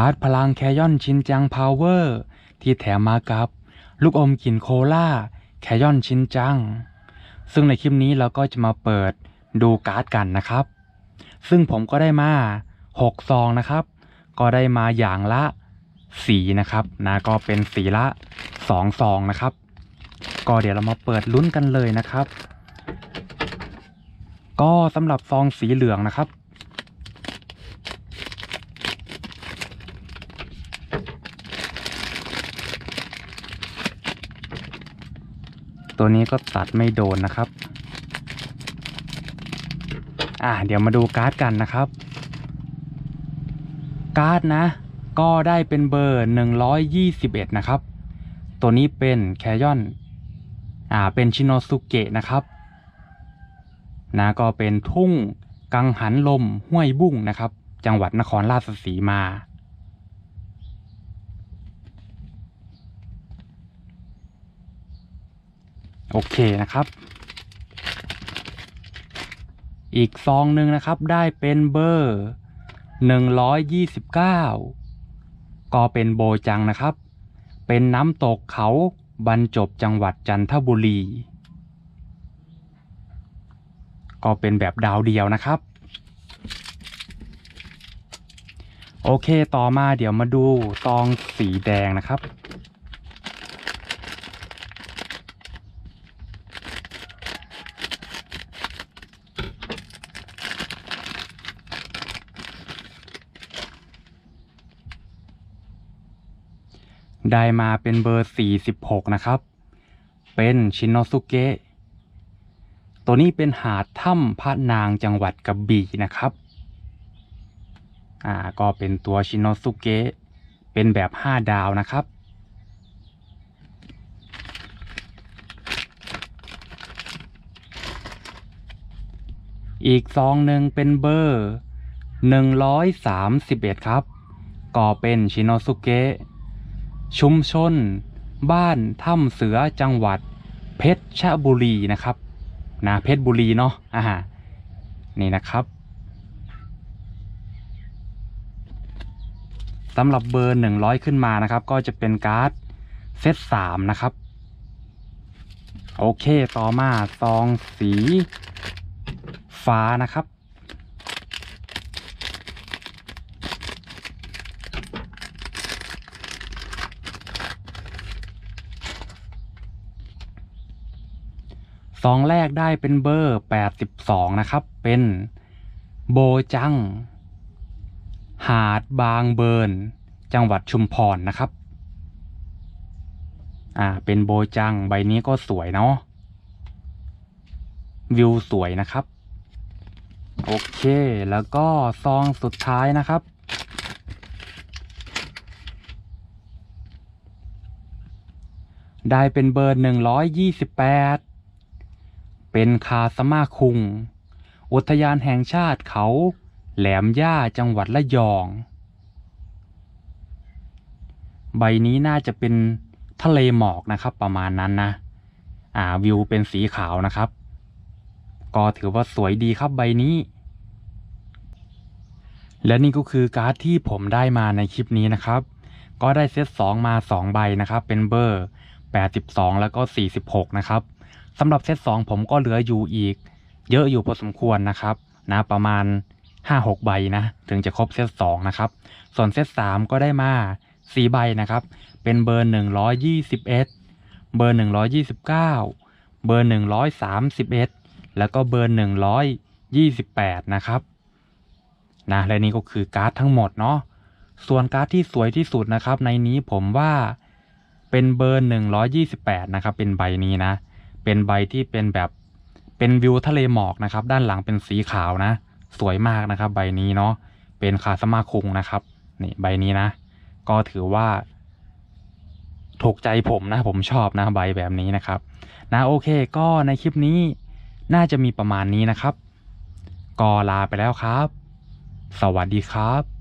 การ์ดพลังแคยอนชินจังพาวเวอร์ ที่แถมมากับ ลูกอมกลิ่นโคลาแคยอนชินจัง ซึ่งในคลิปนี้เราก็จะมาเปิดดูการ์ดกันนะครับ ซึ่งผมก็ได้มา 6 ซองนะครับ ก็ได้มาอย่างละสีนะครับนะก็เป็นสีละ2ซองนะครับ ก็เดี๋ยวเรามาเปิดลุ้นกันเลยนะครับ ก็สำหรับซองสีเหลืองนะครับ ตัวนี้ก็ตัดไม่โดนนะครับ อ่าเดี๋ยวมาดูการ์ดกันนะครับ การ์ดนะ ก็ได้เป็นเบอร์ 121 นะครับ ตัวนี้เป็นแคยอน อ่าเป็นชิโนสุเกะนะครับ นะก็เป็นทุ่งกังหันลมห้วยบุ้งนะครับ จังหวัดนครราชสีมา โอเคนะครับ อีกซองหนึ่งนะครับได้เป็นเบอร์ 129 ก็เป็นโบจังนะครับ เป็นน้ำตกเขาบรรจบจังหวัดจันทบุรี ก็เป็นแบบดาวเดียวนะครับ โอเคต่อมาเดี๋ยวมาดูซองสีแดงนะครับ ได้มาเป็นเบอร์ 46 นะครับ เป็นชินโนสุเกะ ตัวนี้เป็นหาดถ้ำพระนางจังหวัดกระบี่นะครับ อ่า ก็เป็นตัวชินโนสุเกะ เป็นแบบ 5 ดาวนะครับ อีกซองหนึ่งเป็นเบอร์ 131 ครับ ก็เป็นชินโนสุเกะ ชุมชน บ้านถ้ำเสือจังหวัด เพชรชบุรีนะครับนะเพชรบุรีเนาะอ่านี่นะครับสำหรับเบอร์หนึ่งร้อยขึ้นมานะครับ ก็จะเป็นการ์ดเซตสามนะครับ โอเค ต่อมาซองสีฟ้านะครับ ซองแรกได้เป็นเบอร์82นะครับ เป็นโบจัง หาดบางเบิร์นจังหวัดชุมพรนะครับ อ่า เป็นโบจังใบนี้ก็สวยเนาะ วิวสวยนะครับ โอเค แล้วก็ซองสุดท้ายนะครับ ได้เป็นเบอร์128 เป็นคาสมาคุง อุทยานแห่งชาติเขา แหลมย่าจังหวัดละยอง ใบนี้น่าจะเป็นทะเลหมอกนะครับ ประมาณนั้นนะ อ่าวิวเป็นสีขาวนะครับ ก็ถือว่าสวยดีครับใบนี้ และนี่ก็คือการ์ดที่ผมได้มาในคลิปนี้นะครับ ก็ได้เซต2มา 2 ใบนะครับ เป็นเบอร์ 82 แล้วก็ 46 นะครับ สำหรับเซต2ผมก็เหลืออยู่อีก เยอะอยู่พอสมควรนะครับนะประมาณ 5-6 ใบนะ ถึงจะครบเซต2นะครับ ส่วนเซต3ก็ได้มา4ใบนะครับ เป็นเบอร์ 121 เบอร์ 129 เบอร์ 131 แล้วก็เบอร์ 128 นะครับนะและนี่ก็คือการ์ดทั้งหมดเนาะส่วนการ์ดที่สวยที่สุดนะครับ ในนี้ผมว่าเป็นเบอร์ 128 นะครับ เป็นใบนี้นะ เป็นใบที่เป็นแบบเป็นวิวทะเลหมอกนะครับ ด้านหลังเป็นสีขาวนะ สวยมากนะครับ ใบนี้เนาะเป็นคาสมาคุงนะครับนี่ใบนี้นะ ก็ถือว่าถูกใจผมนะ ผมชอบนะใบแบบนี้นะครับ นะโอเค ก็ในคลิปนี้น่าจะมีประมาณนี้นะครับ ก็ลาไปแล้วครับ สวัสดีครับ